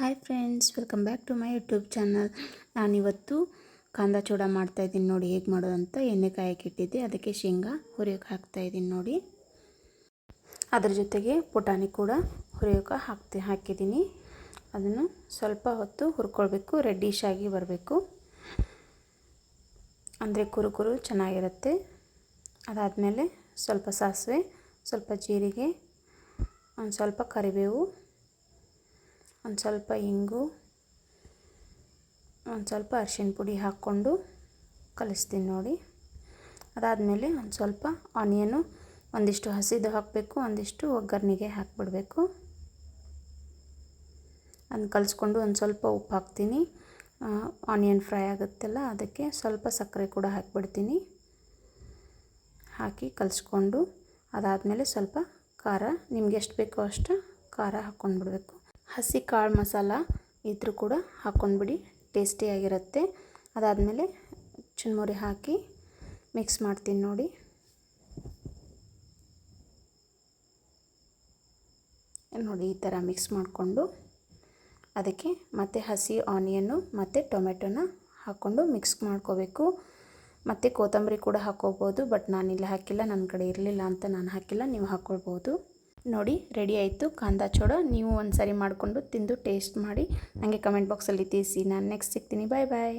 Hi friends, welcome back to my YouTube channel. ನಾನಿವತ್ತು ಕಾಂದ ಚೂಡ ಮಾಡ್ತಾಯಿದ್ದೀನಿ ನೋಡಿ ಹೇಗೆ ಮಾಡೋದು ಅಂತ. ಎಣ್ಣೆ ಕಾಯಕ್ಕೆ ಇಟ್ಟಿದ್ದೆ ಅದಕ್ಕೆ ಶೇಂಗಾ ಹುರಿಯೋಕೆ ಹಾಕ್ತಾಯಿದ್ದೀನಿ ನೋಡಿ. ಅದ್ರ ಜೊತೆಗೆ ಪುಟಾಣಿ ಕೂಡ ಹುರಿಯೋಕೆ ಹಾಕ್ತಿ, ಹಾಕಿದ್ದೀನಿ. ಅದನ್ನು ಸ್ವಲ್ಪ ಹೊತ್ತು ಹುರ್ಕೊಳ್ಬೇಕು, ರೆಡ್ಡಿಶ್ ಆಗಿ ಬರಬೇಕು. ಅಂದರೆ ಕುರುಕುರು ಕುರು ಚೆನ್ನಾಗಿರುತ್ತೆ. ಅದಾದಮೇಲೆ ಸ್ವಲ್ಪ ಸಾಸಿವೆ, ಸ್ವಲ್ಪ ಜೀರಿಗೆ, ಒಂದು ಸ್ವಲ್ಪ ಕರಿಬೇವು ಒಂದು ಸ್ವಲ್ಪ ಇಂಗು, ಒಂದು ಸ್ವಲ್ಪ ಅರಿಶಿನ ಪುಡಿ ಹಾಕ್ಕೊಂಡು ಕಲಿಸ್ತೀನಿ ನೋಡಿ. ಅದಾದಮೇಲೆ ಒಂದು ಸ್ವಲ್ಪ ಆನಿಯನು ಒಂದಿಷ್ಟು ಹಸಿದು ಹಾಕಬೇಕು, ಒಂದಿಷ್ಟು ಒಗ್ಗರಣೆಗೆ ಹಾಕಿಬಿಡಬೇಕು. ಅದನ್ನ ಕಲಿಸ್ಕೊಂಡು ಒಂದು ಸ್ವಲ್ಪ ಉಪ್ಪು ಹಾಕ್ತೀನಿ. ಆನಿಯನ್ ಫ್ರೈ ಆಗುತ್ತಲ್ಲ, ಅದಕ್ಕೆ ಸ್ವಲ್ಪ ಸಕ್ಕರೆ ಕೂಡ ಹಾಕಿಬಿಡ್ತೀನಿ. ಹಾಕಿ ಕಲಿಸ್ಕೊಂಡು ಅದಾದಮೇಲೆ ಸ್ವಲ್ಪ ಖಾರ, ನಿಮ್ಗೆ ಎಷ್ಟು ಬೇಕೋ ಅಷ್ಟು ಖಾರ ಹಾಕ್ಕೊಂಡ್ಬಿಡ್ಬೇಕು. ಹಸಿ ಕಾಳು ಮಸಾಲ ಇದ್ರೂ ಕೂಡ ಹಾಕ್ಕೊಂಡ್ಬಿಡಿ ಟೇಸ್ಟಿಯಾಗಿರುತ್ತೆ ಅದಾದಮೇಲೆ ಚುನ್ಮುರಿ ಹಾಕಿ ಮಿಕ್ಸ್ ಮಾಡ್ತೀನಿ ನೋಡಿ. ನೋಡಿ ಈ ಥರ ಮಿಕ್ಸ್ ಮಾಡಿಕೊಂಡು ಅದಕ್ಕೆ ಮತ್ತೆ ಹಸಿ ಆನಿಯನ್ನು ಮತ್ತು ಟೊಮೆಟೊನ ಹಾಕ್ಕೊಂಡು ಮಿಕ್ಸ್ ಮಾಡ್ಕೋಬೇಕು. ಮತ್ತು ಕೊತ್ತಂಬರಿ ಕೂಡ ಹಾಕ್ಕೋಬೋದು, ಬಟ್ ನಾನಿಲ್ಲಿ ಹಾಕಿಲ್ಲ, ನನ್ನ ಕಡೆ ಇರಲಿಲ್ಲ ಅಂತ ನಾನು ಹಾಕಿಲ್ಲ, ನೀವು ಹಾಕ್ಕೊಳ್ಬೋದು. ನೋಡಿ ರೆಡಿ ಆಯಿತು. ಕಾಂದಾ ಚೋಡ ನೀವು ಒಂದು ಸಾರಿ ಮಾಡಿಕೊಂಡು ತಿಂದು ಟೇಸ್ಟ್ ಮಾಡಿ. ನನಗೆ ಕಮೆಂಟ್ ಬಾಕ್ಸಲ್ಲಿ ತಿಳಿಸಿ. ನಾನು ನೆಕ್ಸ್ಟ್ ಸಿಗ್ತೀನಿ. ಬಾಯ್ ಬಾಯ್